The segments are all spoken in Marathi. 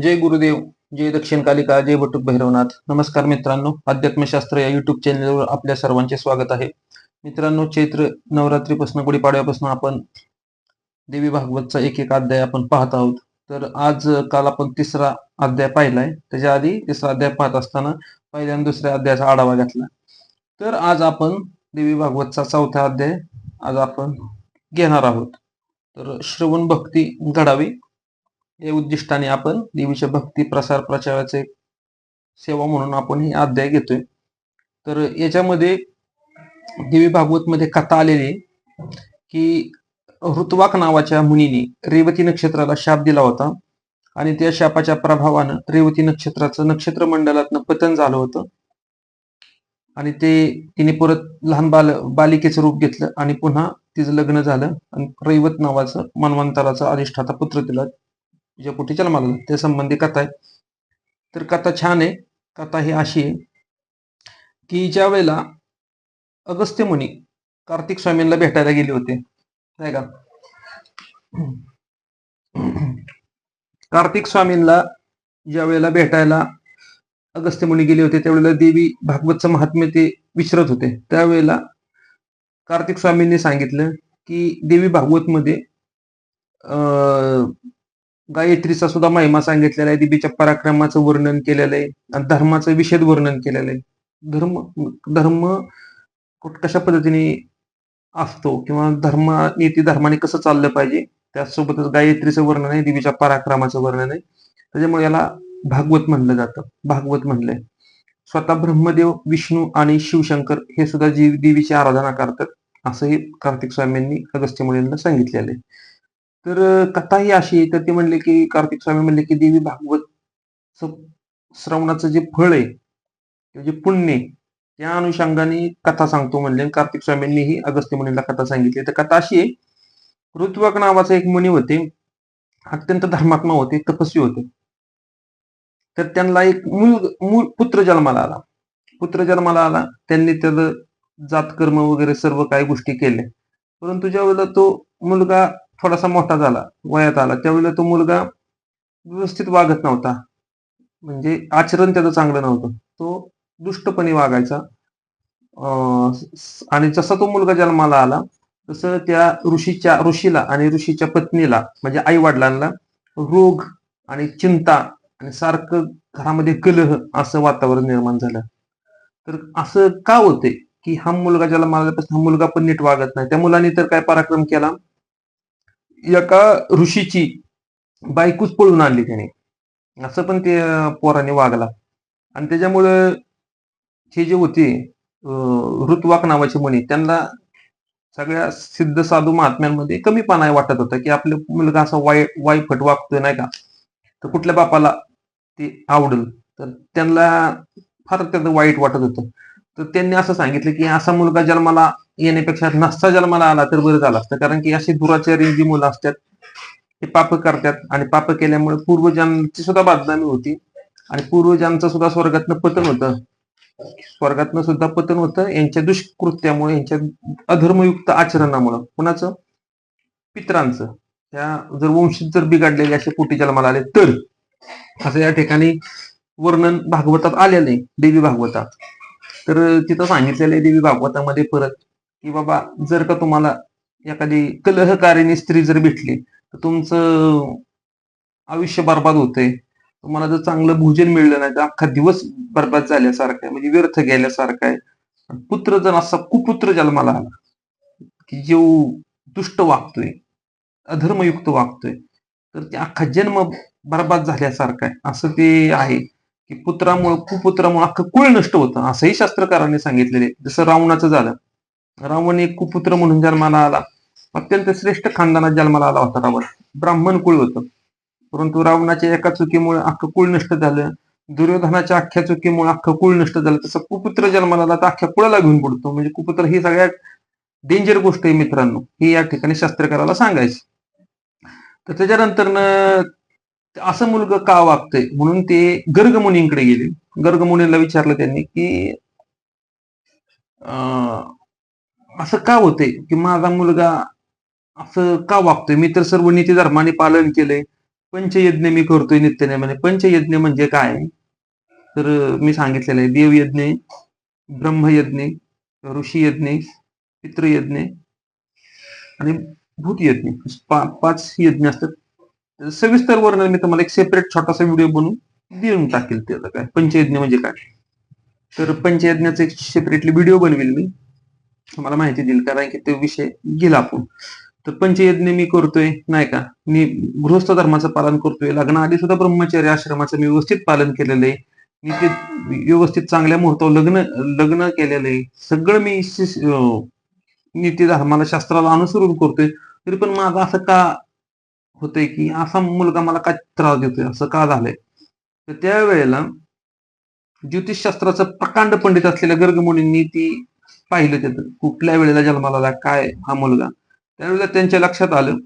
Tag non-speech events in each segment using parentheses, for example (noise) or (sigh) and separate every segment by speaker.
Speaker 1: जय गुरुदेव जय दक्षिण कालिका जय भटुक भैरवनाथ. नमस्कार मित्रांनो अध्यात्मशास्त्र या युट्यूब चॅनलवर आपल्या सर्वांचे स्वागत आहे. मित्रांनो चैत्र नवरात्रीपासून गुढीपाडव्यापासून आपण देवी भागवतचा एक एक अध्याय आपण पाहत आहोत. तर आज काल आपण तिसरा अध्याय पाहिलाय. त्याच्या आधी तिसरा अध्याय पाहत असताना पहिल्या आणि दुसऱ्या अध्यायाचा आढावा घेतला. तर आज आपण देवी भागवतचा चौथा अध्याय आज आपण घेणार आहोत. तर श्रवण भक्ती घडावी. या उद्दिष्टाने आपण देवीच्या भक्ती प्रसार प्रचाराचे सेवा म्हणून आपण ही अध्याय घेतोय. तर याच्यामध्ये देवी भागवत मध्ये कथा आलेली की ऋतवाक नावाच्या मुनीने रेवती नक्षत्राला शाप दिला होता आणि त्या शापाच्या प्रभावानं रेवती नक्षत्राचं नक्षत्र मंडळातनं पतन झालं होतं. आणि ते तिने परत लहान बाल बालिकेचं रूप घेतलं आणि पुन्हा तिचं लग्न झालं आणि रैवत नावाचं मन्वंतराचा अधिष्ठाता पुत्र तिला तुझ्या पोटी मला त्या संबंधी कथा आहे. तर कथा छान आहे. कथा ही अशी आहे की ज्या वेळेला अगस्त्य मुनी कार्तिक स्वामींना भेटायला गेले होते नाही का? कार्तिक स्वामींना ज्या वेळेला भेटायला अगस्त्य मुनी गेले होते त्यावेळेला देवी भागवतचं महात्म्य ते विचारत होते. त्यावेळेला कार्तिक स्वामींनी सांगितलं की देवी भागवत मध्ये अं गायत्रीचा सुद्धा महिमा सांगितलेला आहे. देवीच्या पराक्रमाचं वर्णन केलेलं आहे आणि धर्माचं विषद वर्णन केलेलं आहे. धर्म धर्म कशा पद्धतीने असतो किंवा धर्म नीती धर्माने कसं चाललं पाहिजे त्याचसोबतच गायत्रीचं वर्णन आहे देवीच्या पराक्रमाचं वर्णन आहे. त्याच्यामुळे याला भागवत म्हणलं जातं. भागवत म्हणलंय. स्वतः ब्रह्मदेव विष्णू आणि शिवशंकर हे सुद्धा जी देवीची आराधना करतात असंही कार्तिक स्वामींनी अगस्त्य मुलींना सांगितलेलं आहे. तर कथा ही अशी आहे. तर ते म्हणले की कार्तिक स्वामी म्हणले की देवी भागवत श्रवणाचं जे फळ आहे जे पुण्य त्या अनुषंगाने कथा सांगतो म्हणले. आणि कार्तिक स्वामींनी ही अगस्त्य मुनीला कथा सांगितली. तर कथा अशी आहे. ऋत्वक नावाचे एक मुनी होते. अत्यंत धर्मात्मा होते तपस्वी होते. तर त्यांना एक मूल मूल पुत्र जन्माला आला. पुत्र जन्माला आला. त्यांनी त्याचं जातकर्म वगैरे सर्व काही गोष्टी केल्या. परंतु ज्यावेळेला तो मुलगा थोडासा मोठा झाला वयात आला. त्यावेळेला तो मुलगा व्यवस्थित वागत नव्हता. म्हणजे आचरण त्याचं चांगलं नव्हतं. तो दुष्टपणे वागायचा. अं, आणि जसा तो मुलगा जन्माला आला तसं त्या ऋषीच्या ऋषीला आणि ऋषीच्या पत्नीला म्हणजे आई वडिलांना रोग आणि चिंता आणि सारखं घरामध्ये कलह असं वातावरण निर्माण झालं. तर असं का होते की हा मुलगा ज्याला मारल्यापासून हा मुलगा पण नीट वागत नाही? त्या मुलाने तर काय पराक्रम केला? एका ऋषीची बायकोच पळून आणली त्याने. असं पण ते पोराने वागला. आणि त्याच्यामुळं हे जे होते ऋतवाक नावाचे म्हणे त्यांना सगळ्या सिद्ध साधू महात्म्यांमध्ये कमीपणा वाटत होता की आपला मुलगा असा वाय वायफट वागतोय नाही का? तर कुठल्या बापाला ते आवडल. तर त्यांना फार त्याचं वाईट वाटत होतं. तर त्यांनी असं सांगितलं की असा मुलगा जन्माला येण्यापेक्षा नसता जन्माला आला तर बरं झालं असतं. कारण की अशी दुराचारी जी मुलं असतात ते पाप करतात आणि पाप केल्यामुळे पूर्वजांची सुद्धा बदनामी होती आणि पूर्वजांचं सुद्धा स्वर्गातनं पतन होतं. स्वर्गातनं सुद्धा पतन होतं. यांच्या दुष्कृत्यामुळे यांच्या अधर्मयुक्त आचरणामुळं. कुणाचं? पित्रांचं. त्या जर वंशित जर बिघडलेले असे पोटी जन्माला आले तर. असं या ठिकाणी वर्णन भागवतात आलेलं आहे. देवी भागवतात. तर तिथं सांगितलेलं आहे देवी भागवतामध्ये परत की बाबा जर का तुम्हाला एखादी कलहकारिणी स्त्री जर भेटली तर तुमचं आयुष्य बर्बाद होतंय. तुम्हाला जर चांगलं भोजन मिळलं नाही तर अख्खा दिवस बर्बाद झाल्यासारखं आहे म्हणजे व्यर्थ गेल्यासारखा आहे. पुत्र जर असा कुपुत्र जन्माला आला की जो दुष्ट वागतोय अधर्मयुक्त वागतोय तर ते अख्खा जन्म बर्बाद झाल्यासारखा आहे. असं ते आहे. की पुत्रामुळं कुपुत्रामुळे अख्खं कुळ नष्ट होतं असंही शास्त्रकारांनी सांगितलेले जसं रावणाचं झालं. रावण एक कुपुत्र म्हणून जन्माला आला. अत्यंत श्रेष्ठ खानदानात जन्माला आला होता रावण. ब्राह्मण कुळ होतं. परंतु रावणाच्या एका चुकीमुळे अख्खं कुळ नष्ट झालं. दुर्योधनाच्या अख्ख्या चुकीमुळे अख्खं कुळ नष्ट झालं. तसं कुपुत्र जन्माला आला तर अख्ख्या कुळाला घेऊन पडतो म्हणजे कुपुत्र ही सगळ्यात डेंजर गोष्ट आहे मित्रांनो. ही या ठिकाणी शास्त्रकाराला सांगायची. तर त्याच्यानंतर असं मुलगा का वागतंय? म्हणून ते गर्गमुनींकडे गेले. गर्गमुनीला विचारलं त्यांनी की अं, असं का होतंय? की माझा मुलगा असं का वागतोय? मी तर सर्व नीती धर्माने पालन केलंय. पंचयज्ञ मी करतोय नित्यनेमाने. पंचयज्ञ म्हणजे काय? तर मी सांगितलेलं आहे. देवयज्ञ ब्रह्मयज्ञ ऋषी यज्ञ पितृयज्ञ आणि भूतयज्ञ. पा, पाच यज्ञ असतात. सविस्तर वर्णन मी तुम्हाला एक सेपरेट छोटासा व्हिडिओ बनवून देऊन टाकेल त्याचं काय? पंचयज्ञ म्हणजे काय? तर पंचयज्ञाचा एक सेपरेटली व्हिडिओ बनवेल मी. तुम्हाला माहिती देईल कारण की तो विषय गेला आपण. तर पंचयज्ञ मी करतोय नाही का? मी गृहस्थ धर्माचं पालन करतोय लग्नाआधी सुद्धा ब्रह्मचर्य आश्रमाचं मी व्यवस्थित पालन केलेलं आहे. मी ते व्यवस्थित चांगल्या मुहूर्तावर लग्न लग्न केलेलं आहे. सगळं मी नीती धर्माला शास्त्राला अनुसरून करतोय. तरी पण माझा असं का होतंय की असा मुलगा मला काय त्रास देतोय? असं का झालंय? तर त्यावेळेला ज्योतिषशास्त्राचं प्रकांड पंडित असलेल्या गर्गमुनींनी ती पाहिलं त्यात कुठल्या वेळेला जन्माला आला? काय? हा मुलगा. त्यावेळेला त्यांच्या लक्षात आलं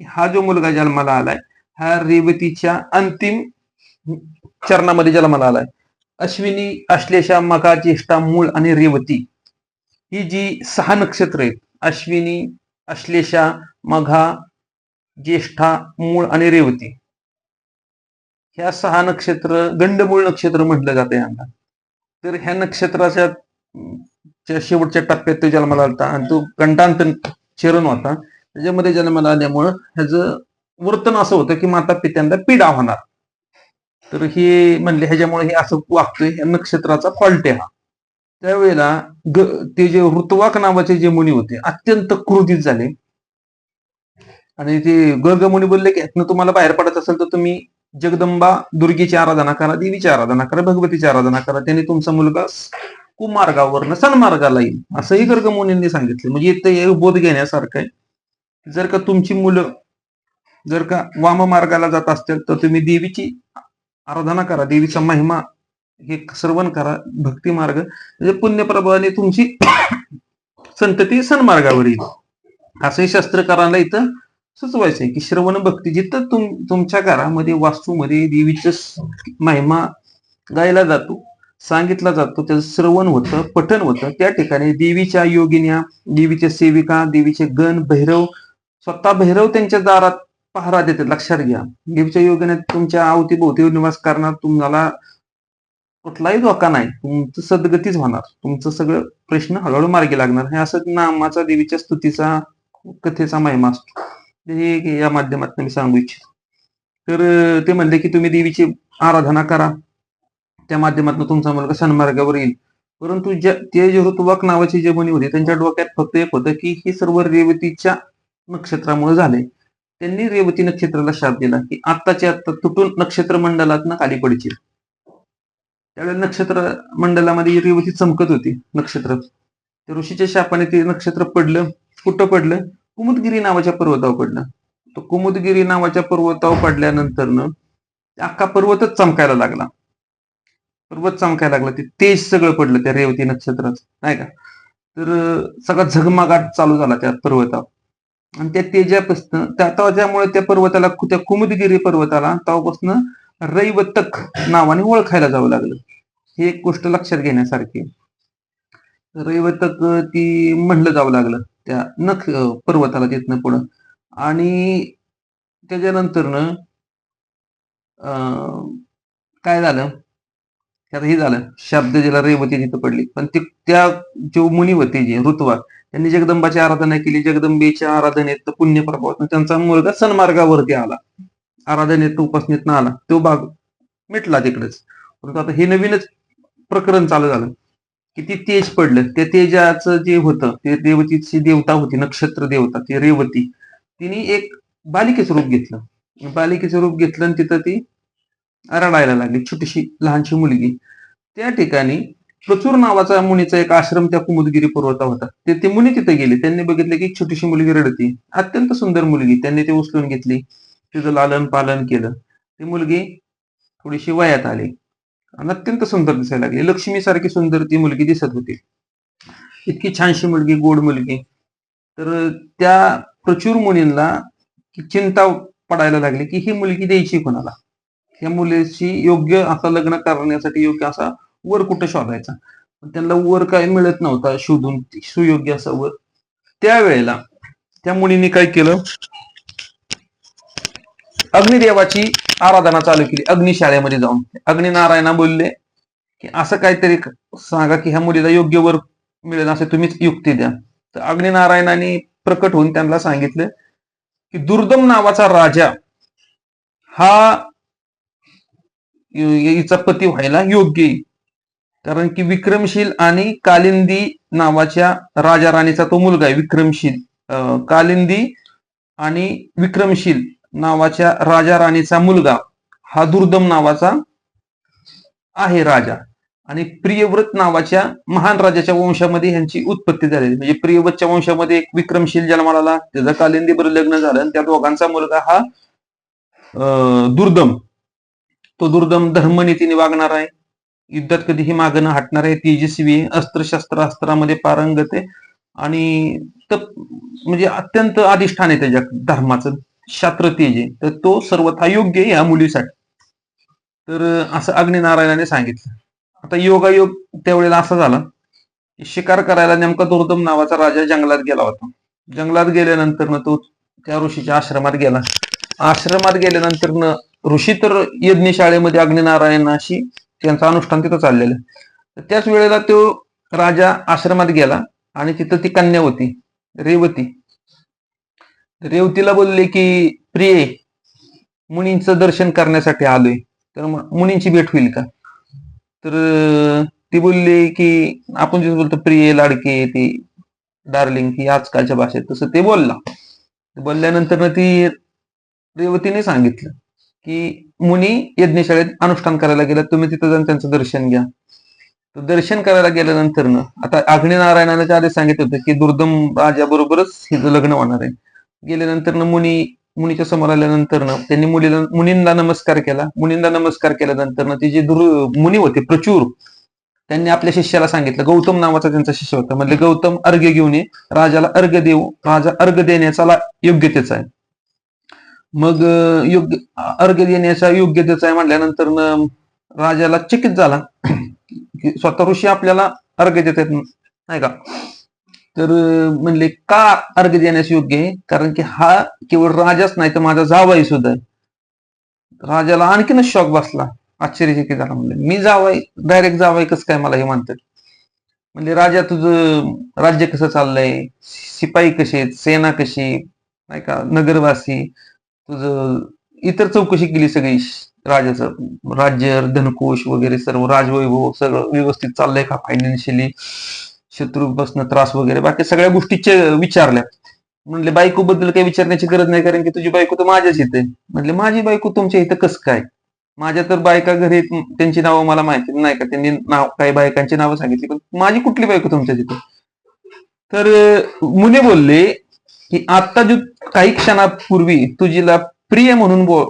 Speaker 1: की हा जो मुलगा जन्माला आलाय हा रेवतीच्या अंतिम चरणामध्ये जन्माला आलाय. अश्विनी अश्लेषा मका ज्येष्ठा मूळ आणि रेवती ही जी सहा नक्षत्र आहेत अश्विनी अश्लेषा मघा ज्येष्ठा मूळ आणि रेवती. ह्या सहा नक्षत्र गंडमूळ नक्षत्र म्हटलं जातं यांना. तर ह्या नक्षत्राच्या च्या शेवटच्या टप्प्यात तो जन्माला आलता आणि तो कंटांत चरण होता. त्याच्यामध्ये जन्माला आल्यामुळं ह्याचं वर्तन असं होतं की माता पित्यांना पीडा होणार. तर हे म्हणले ह्याच्यामुळे हे असं वागतोय या नक्षत्राचा फॉल्ट आहे हा. त्यावेळेला ग ते जे ऋतुवाक नावाचे जे मुनी होते अत्यंत क्रोधित झाले. आणि ते गर्गमुनी बोलले की यातनं तुम्हाला बाहेर पडत असेल तर तुम्ही जगदंबा दुर्गेची आराधना करा देवीची आराधना करा भगवतीची आराधना करा. त्याने तुमचा मुलगा कुमार्गावरनं सन्मार्गाला येईल. असंही गर्गमुनींनी सांगितलं. म्हणजे इथं हे बोध घेण्यासारखं आहे. जर का तुमची मुलं जर का वाम मार्गाला जात असतील तर तुम्ही देवीची आराधना करा देवीचा महिमा हे श्रवण करा भक्ती मार्ग. म्हणजे पुण्यप्रभावाने तुमची (coughs) संतती सन्मार्गावर येईल. असंही शस्त्रकाराला इथं सुचवायचंय की श्रवण भक्ती जिथं तुम तुमच्या घरामध्ये वास्तूमध्ये देवीचं महिमा गायला जातो सांगितला जातो त्याचं श्रवण होतं पठन होतं त्या ठिकाणी देवीच्या योगिन्या देवीच्या सेविका देवीचे गण भैरव स्वतः भैरव त्यांच्या दारात पहारा देतात लक्षात घ्या. देवीच्या योगिन्या तुमच्या अवतीभोवती निवास करणार तुम्हाला कुठलाही धोका नाही तुमचं सद्गतीच होणार तुमचं सगळं प्रश्न हळूहळू मार्गी लागणार. हे असं नामाचा देवीच्या स्तुतीचा कथेचा महिमा असतो. हे या माध्यमातून मी सांगू इच्छितो. तर ते म्हणले की तुम्ही देवीची आराधना करा. त्या माध्यमातून तुमचा मुलगा सन्मार्गावर येईल. परंतु ज्या ते जे ऋतुवाक नावाचे जे मुनी होते त्यांच्या डोक्यात फक्त एक होतं की हे सर्व रेवतीच्या नक्षत्रामुळे झाले. त्यांनी रेवती नक्षत्राला शाप दिला की आत्ताच्या आत्ता तुटून नक्षत्र मंडलात खाली पडतील. त्यावेळेला नक्षत्र मंडळामध्ये रेवती चमकत होती नक्षत्र त्या ऋषीच्या शापाने ते नक्षत्र पडलं कुठं पडलं. कुमुदगिरी नावाच्या पर्वतावर पडलं तो कुमुदगिरी नावाच्या पर्वतावर पडल्यानंतर अख्खा पर्वतच चमकायला लागला. पर्वत चमकायला लागला. ते तेज सगळं पडलं त्या रेवती नक्षत्राचं. नाही का? तर सगळा झगमगाट चालू झाला त्या पर्वतावर. आणि त्या तेजापासून त्या त्यामुळे त्या पर्वताला त्या कुमुदगिरी पर्वताला तेव्हापासून रैवतक नावाने ओळखायला जावं लागलं. ही एक गोष्ट लक्षात घेण्यासारखी रैवतक ती म्हणलं जावं लागलं. त्या नख पर्वताला तिथनं पुढं. आणि त्याच्यानंतरनं अं, काय झालं? त्यात हे झालं. शब्द जिला रेवती तिथं पडली. पण ते त्या जो मुनी होते जे ऋतुवा त्यांनी जगदंबाची आराधना केली. जगदंबेच्या आराधनेत पुण्य प्रभावातून त्यांचा मुलगा सन्मार्गावरती आला. आराधनेत उपासनेत आला. तो भाग मिटला तिकडेच. परंतु आता हे नवीनच प्रकरण चालू झालं. की तेज पडलं त्या तेजाचं जे होतं ते रेवतीची देवता होती नक्षत्र देवता ती रेवती तिने एक बालिकेचं रूप घेतलं. बालिकेचं रूप घेतलं आणि तिथं ती रडायला लागली छोटीशी लहानशी मुलगी. त्या ठिकाणी प्रचूर नावाचा मुनीचा एक आश्रम त्या कुमुदगिरी पर्वता होता. ते ते मुनी तिथे गेले. त्यांनी बघितलं की छोटीशी मुलगी रडती. अत्यंत सुंदर मुलगी. त्यांनी ते उचलून घेतली. तिचं लालन पालन केलं. ती मुलगी थोडीशी वयात आली. अत्यंत सुंदर दिसायला लागली. लक्ष्मी सारखी सुंदर ती मुलगी दिसत होती. इतकी छानशी मुलगी गोड मुलगी. तर त्या प्रचूर मुलींना चिंता पडायला लागली की ही मुलगी द्यायची कोणाला? या मुलीशी योग्य असा लग्न करण्यासाठी योग्य असा वर कुठं शोधायचा? त्यांना वर काय मिळत नव्हता शोधून सुयोग्य असा वर. त्यावेळेला त्या मुलीने काय केलं? अग्निदेवाची आराधना चालू केली. अग्निशाळेमध्ये जाऊन. अग्निनारायणा बोलले की असं काहीतरी सांगा की ह्या मुलीला योग्य वर मिळेल असं तुम्हीच युक्ती द्या. तर अग्निनारायणाने प्रकट होऊन त्यांना सांगितलं की दुर्दम नावाचा राजा हा हिचा पती व्हायला योग्य कारण की विक्रमशील आणि कालिंदी नावाच्या राजा राणीचा तो मुलगा आहे विक्रमशील. अं, कालिंदी आणि विक्रमशील नावाच्या राजा राणीचा मुलगा हा दुर्दम नावाचा आहे राजा. आणि प्रियव्रत नावाच्या महान राजाच्या वंशामध्ये ह्यांची उत्पत्ती झालेली. म्हणजे प्रियव्रतच्या वंशामध्ये एक विक्रमशील जन्माला आला त्याचं कालिंदीबर लग्न झालं आणि त्या दोघांचा मुलगा हा अं, दुर्दम. तो दुर्दम धर्मनीतीने वागणार आहे. युद्धात कधीही मागणं हटणार आहे. तेजस्वी अस्त्रशस्त्र अस्त्रामध्ये पारंगत आहे. आणि तप म्हणजे अत्यंत अधिष्ठान आहे त्याच्या धर्माचं. शास्त्र तेज आहे. तर तो सर्वथा योग्य आहे या मुलीसाठी. तर असं अग्निनारायणाने सांगितलं. आता योगायोग त्यावेळेला असा झाला शिकार करायला नेमका दुर्दम नावाचा राजा जंगलात गेला होता. जंगलात गेल्यानंतर तो त्या ऋषीच्या आश्रमात गेला. आश्रमात गेल्यानंतर ऋषी तर यज्ञशाळेमध्ये अग्निनारायणाशी त्यांचं अनुष्ठान तिथं चाललेलं. तर त्याच वेळेला तो राजा आश्रमात गेला आणि तिथं ती कन्या होती रेवती. रेवतीला बोलले की प्रिये मुनींचं दर्शन करण्यासाठी आलोय. तर मुनींची भेट होईल का? तर ती बोलली की आपण जे बोलतो प्रिय लाडके ती डार्लिंग ती आजकालच्या भाषेत. तसं ते बोलला. बोलल्यानंतर ना ती रेवतीने सांगितलं की मुनी यज्ञशाळेत अनुष्ठान करायला गेला तुम्ही तिथं जाऊन त्यांचं दर्शन घ्या. तर दर्शन करायला गेल्यानंतर ना आता अग्निनारायणाने आधी सांगितलं होतं की दुर्दम राजा बरोबरच हिचं लग्न होणार आहे. गेल्यानंतर मुनी मुनीच्या समोर आल्यानंतर त्यांनी मुलीला मुनींना नमस्कार केला. मुनींना नमस्कार केल्यानंतर ते जे दुर मुनी होते प्रचूर त्यांनी आपल्या शिष्याला सांगितलं गौतम नावाचा त्यांचा शिष्य होता. म्हणजे गौतम अर्घ्य घेऊन ये. राजाला अर्घ्य देऊ. राजा अर्घ्य देण्याचा योग्यतेचा आहे. मग योग्य अर्घ्य देण्याचा योग्यतेचा आहे म्हटल्यानंतर न राजाला चकित झाला. स्वतः ऋषी आपल्याला अर्घ्य देत नाही का? तर म्हणले का अर्घ्य देण्यास योग्य आहे? कारण की हा केवळ राजाच नाही तर माझा जावाई सुद्धा आहे. राजाला आणखीनच शॉक बसला. आश्चर्यचकित झाला म्हणले. मी जावाई डायरेक्ट जावाई कसं काय मला हे म्हणतात म्हणजे राजा तुझं राज्य कसं चाललंय? शिपाई कशी सेना कशी नाही का? नगरवासी? तुझं इतर चौकशी केली सगळी राजाचं? राज्य धनकोश वगैरे सर्व राजवैभव सगळं व्यवस्थित चाललंय का फायनान्शियली शत्रूपासून त्रास वगैरे बाकी सगळ्या गोष्टीचे विचारल्या म्हणले बायको बद्दल काही विचारण्याची गरज नाही कारण की तुझी बायको तर माझ्याच इथे म्हणले माझी बायको तुमच्या इथं कसं काय? माझ्या तर बायका घरी त्यांची नावं मला माहिती नाही का त्यांनी नाव काही बायकांची नावं सांगितली पण माझी कुठली बायको तुमच्या तिथे तर मुने बोलले की आता जो काही क्षणापूर्वी तुझीला प्रिय म्हणून बो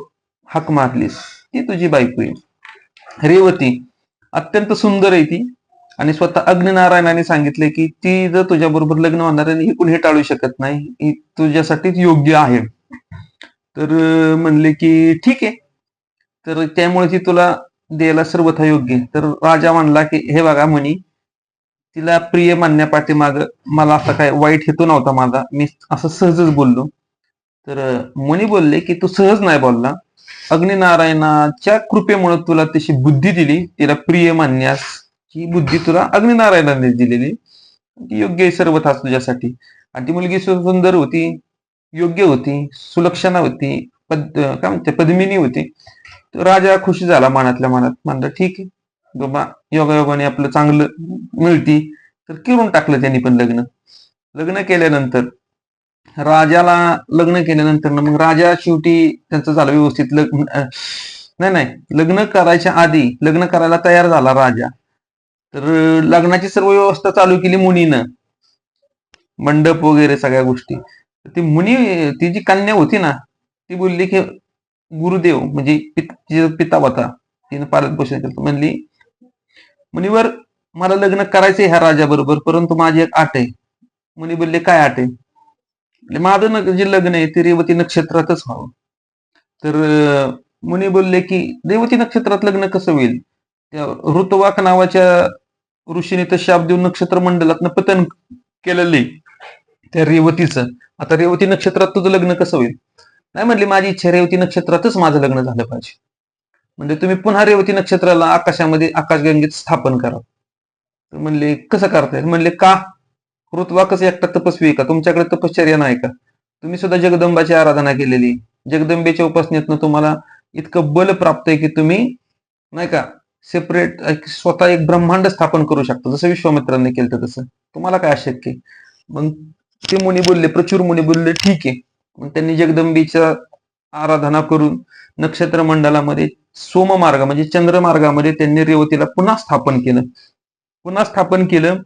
Speaker 1: हाक मारलीस ती तुझी बायको आहे. रेवती अत्यंत सुंदर आहे ती. आणि स्वतः अग्निनारायणाने सांगितले की ती जर तुझ्या बरोबर लग्न होणार आहे ही कुणी टाळू शकत नाही ही तुझ्यासाठीच योग्य आहे. तर म्हणले की ठीक आहे. तर त्यामुळे ती तुला द्यायला सर्वथा योग्य तर राजा म्हणला की हे बघा म्हणी तिला प्रिय मानण्यापाठीमाग मला असा काय वाईट हेतू नव्हता माझा. मी असं सहजच बोललो. तर मुनी बोलले की तू सहज नाही बोलला. अग्निनारायणाच्या कृपेमुळे तुला तशी बुद्धी दिली. तिला प्रिय मानण्यास ही बुद्धी तुला अग्निनारायणाने दिलेली. ती योग्य सर्व सर्वथा तुझ्यासाठी. आणि ती मुलगी सु- सुंदर होती योग्य होती सुलक्षणा होती पद काय म्हणते पद्मिनी होती. राजा खुशी झाला मनातल्या मनात. म्हणलं ठीक आहे. बाबा योगायोगाने आपलं चांगलं मिळती. तर किरून टाकलं त्यांनी पण लग्न. लग्न केल्यानंतर राजाला लग्न केल्यानंतर ना मग राजा शेवटी त्यांचं झालं व्यवस्थित लग्न. नाही नाही. लग्न करायच्या आधी लग्न करायला तयार झाला राजा. तर लग्नाची सर्व व्यवस्था चालू केली मुनीनं. मंडप वगैरे सगळ्या गोष्टी. ती मुनी ती जी कन्या होती ना ती बोलली की गुरुदेव म्हणजे पिता होता तिने पालन पोषण केलं म्हणली मुनीवर मला लग्न करायचंय ह्या राजाबरोबर परंतु माझी एक आट आहे. मुनी बोलले काय आट आहे? म्हणजे माझं जे लग्न आहे ते रेवती नक्षत्रातच व्हावं. तर मुनी बोलले की रेवती नक्षत्रात लग्न कसं होईल? त्या ऋतवाक नावाच्या ऋषीने तर शाप देऊन नक्षत्र मंडलातनं पतन केलेलं आहे त्या रेवतीचं. आता रेवती नक्षत्रात तुझं लग्न कसं होईल? नाही म्हणले माझी इच्छा रेवती नक्षत्रातच माझं लग्न झालं पाहिजे. म्हणजे तुम्ही पुन्हा रेवती नक्षत्राला आकाशामध्ये आकाशगंगेत स्थापन करा. तर म्हणले कसं करता येईल म्हणले का? ऋतवाकच एकटा तपस्वी आहे का? तुमच्याकडे तपश्चर्या नाही का? तुम्ही सुद्धा जगदंबाची आराधना केलेली. जगदंबेच्या उपासनेतनं तुम्हाला इतकं बल प्राप्त आहे की तुम्ही नाही का सेपरेट स्वतः एक ब्रह्मांड स्थापन करू शकता. जसं विश्वामित्रांनी केलं तसं. तुम्हाला काय अशक्य मग ते मुनी बोलले प्रचुर मुनी बोलले ठीक आहे. मग त्यांनी जगदंबीच्या आराधना करून नक्षत्र मंडलामध्ये सोममार्ग म्हणजे चंद्रमार्गामध्ये त्यांनी रेवतीला पुन्हा स्थापन केलं. पुन्हा स्थापन केलं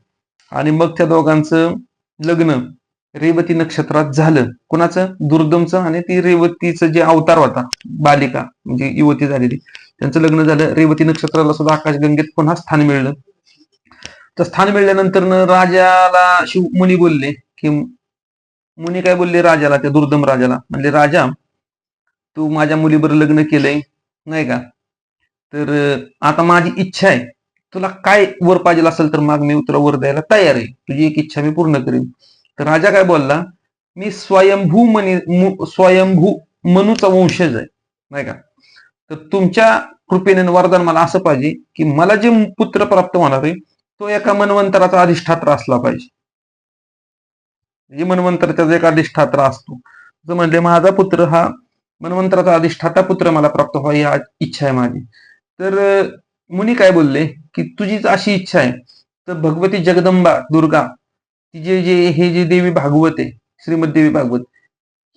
Speaker 1: आणि मग त्या दोघांचं लग्न रेवती नक्षत्रात झालं. कुणाचं? दुर्दमचं आणि ती रेवतीचं जे अवतार होता बालिका म्हणजे युवती झालेली. त्यांचं लग्न झालं रेवती नक्षत्राला सुद्धा आकाशगंगेत पुन्हा स्थान मिळलं. तर स्थान मिळाल्यानंतर राजाला शिव मुनी बोलले की मुनी काय बोलले राजाला त्या दुर्दम राजाला? म्हणले राजा तू माझ्या मुलीबर लग्न केलंय नाही का? तर आता माझी इच्छा आहे. तुला काय वर पाहिजे असेल तर मग मी तुला वर द्यायला तयार आहे. तुझी एक इच्छा मी पूर्ण करेन. तर राजा काय बोलला मी स्वयंभू मनी स्वयंभू मनूचा वंशज आहे नाही का? तर तुमच्या कृपेने वरदान मला असं पाहिजे की मला जे पुत्र प्राप्त होणार आहे तो एका मनवंतराचा अधिष्ठात्र असला पाहिजे. जे मनवंतराचा एक अधिष्ठात्र असतो तर म्हणजे माझा पुत्र हा मनवंतराचा अधिष्ठाता पुत्र मला प्राप्त व्हावा ही आज इच्छा आहे माझी. तर मुनी काय बोलले की तुझीच अशी इच्छा आहे तर भगवती जगदंबा दुर्गा ती जे जे हे जे देवी भागवत आहे श्रीमद देवी भागवत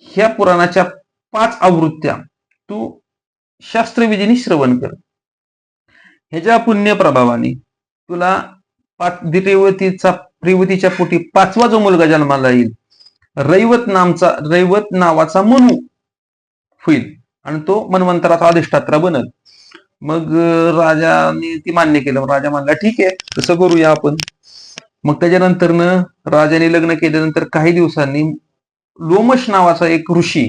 Speaker 1: ह्या पुराणाच्या पाच आवृत्त्या तू शास्त्रविधीने श्रवण कर. ह्याच्या पुण्य प्रभावाने तुला पाच प्रिवतीच्या पोटी पाचवा जो मुलगा जन्माला येईल रैवत नामचा रैवत नावाचा मनू होईल आणि तो मनवंतराचा अधिष्ठात्रा बनल. मग राजाने ती मान्य केलं. राजा म्हणला ठीक आहे तसं करूया आपण. मग त्याच्यानंतर राजाने लग्न केल्यानंतर काही दिवसांनी लोमश नावाचा एक ऋषी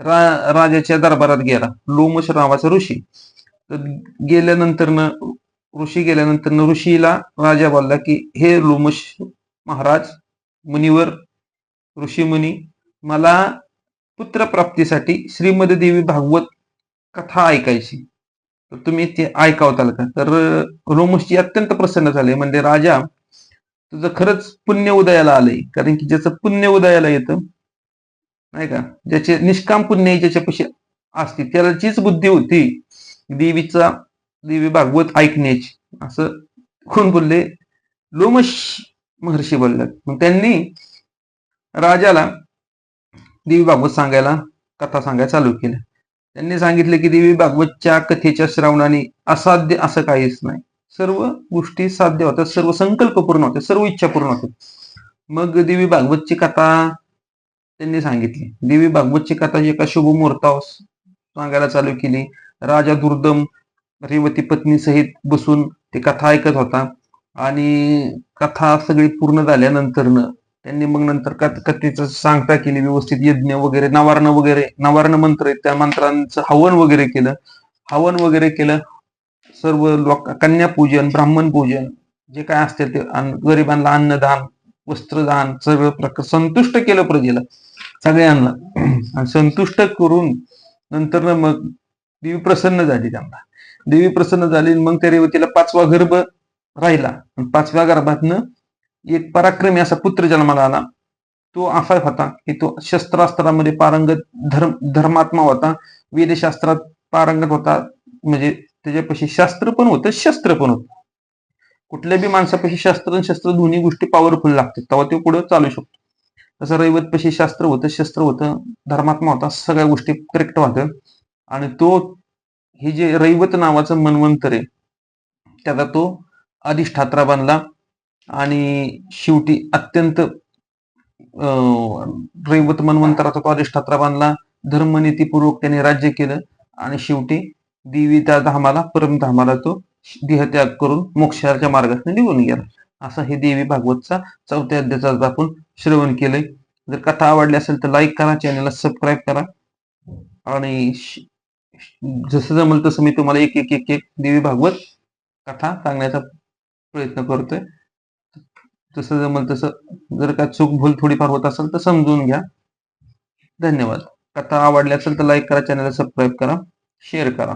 Speaker 1: रा राजाच्या दरबारात गेला. लोमश नावाचा ऋषी. तर गेल्यानंतर ऋषी गेल्यानंतर ऋषीला राजा बोलला की हे लोमश महाराज मुनिवर ऋषी मुनी मला पुत्रप्राप्तीसाठी श्रीमद देवी भागवत कथा ऐकायची तर तुम्ही ते ऐकावताल का? तर लोमशजी अत्यंत प्रसन्न झाले. म्हणजे राजा तुझं खरंच पुण्य उदयाला आलंय. कारण की ज्याचं पुण्य उदयाला येतं नाही का? ज्याचे निष्काम पुण्य ज्याच्यापाशी असते त्याला जीच बुद्धी होती देवीचा देवी भागवत ऐकण्याची. असं कोण बोलले लोमश महर्षी बोलले मग त्यांनी राजाला देवी भागवत सांगायला कथा सांगायला चालू केलं. त्यांनी सांगितले की देवी भागवतच्या कथेच्या श्रावणाने असाध्य असं काहीच नाही. सर्व गोष्टी साध्य होतात सर्व संकल्प पूर्ण होतात सर्व इच्छा पूर्ण होतात. मग देवी भागवतची कथा त्यांनी सांगितली देवी भागवतची कथा एका शुभ मुहूर्तावर सांगायला चालू केली. राजा दुर्दम रेवती पत्नी सहित बसून ती कथा ऐकत होता. आणि कथा सगळी पूर्ण झाल्यानंतर त्यांनी मग नंतर कथ- कथेचं सांगता केली व्यवस्थित यज्ञ वगैरे नवारण वगैरे नवारण मंत्र आहेत त्या मंत्रांचं हवन वगैरे केलं. हवन वगैरे केलं. सर्व लोक कन्यापूजन ब्राह्मण पूजन जे काय असते ते अन्न- गरिबांना अन्नदान वस्त्रदान सर्व प्रकार संतुष्ट केलं प्रजेला. सगळ्यांना. आणि संतुष्ट करून नंतर मग देवी प्रसन्न झाली त्यांना. देवी प्रसन्न झाली मग त्या रेवतीला पाचवा गर्भ राहिला. पाचव्या गर्भातनं एक पराक्रमी असा पुत्र जन्माला आला. तो असा होता. की तो शस्त्रास्त्रामध्ये पारंगत धर्म धर्मात्मा होता. वेदशास्त्रात पारंगत होता. म्हणजे त्याच्यापाशी शास्त्र पण होतं शस्त्र पण होतं. कुठल्या बी माणसापाशी शास्त्र आणि शस्त्र दोन्ही गोष्टी पॉवरफुल लागतात. तेव्हा ते पुढे चालू शकतो. तसं रैवतपाशी शास्त्र होतं शस्त्र होतं धर्मात्मा होता सगळ्या गोष्टी करेक्ट होत्या आणि तो हे जे रैवत नावाचं मनवंतर आहे त्याचा तो अधिष्ठात्रा बनला. आणि शेवटी अत्यंत अं, रैवत मनवंतराचा तो अधिष्ठात्रा बांधला धर्मनीतीपूर्वक त्याने राज्य केलं. आणि शेवटी देवी त्या धामाला परमधामाला तो देहत्याग करून मोक्षाच्या मार्गातून निघून गेला. असा हे देवी भागवतचा चौथ्या अध्यायाचा आपण श्रवण केलंय. जर कथा आवडली असेल तर लाईक करा चॅनलला सबस्क्राईब करा. आणि श- जसं जमल तसं मी तुम्हाला एक एक एक एक देवी भागवत कथा सांगण्याचा प्रयत्न करतोय. जसं जमल तसं जर का चूक भूल थोडीफार होत असेल तर समजून घ्या. धन्यवाद. कथा आवडली असेल तर लाईक करा चॅनलला सबस्क्राईब करा शेअर करा.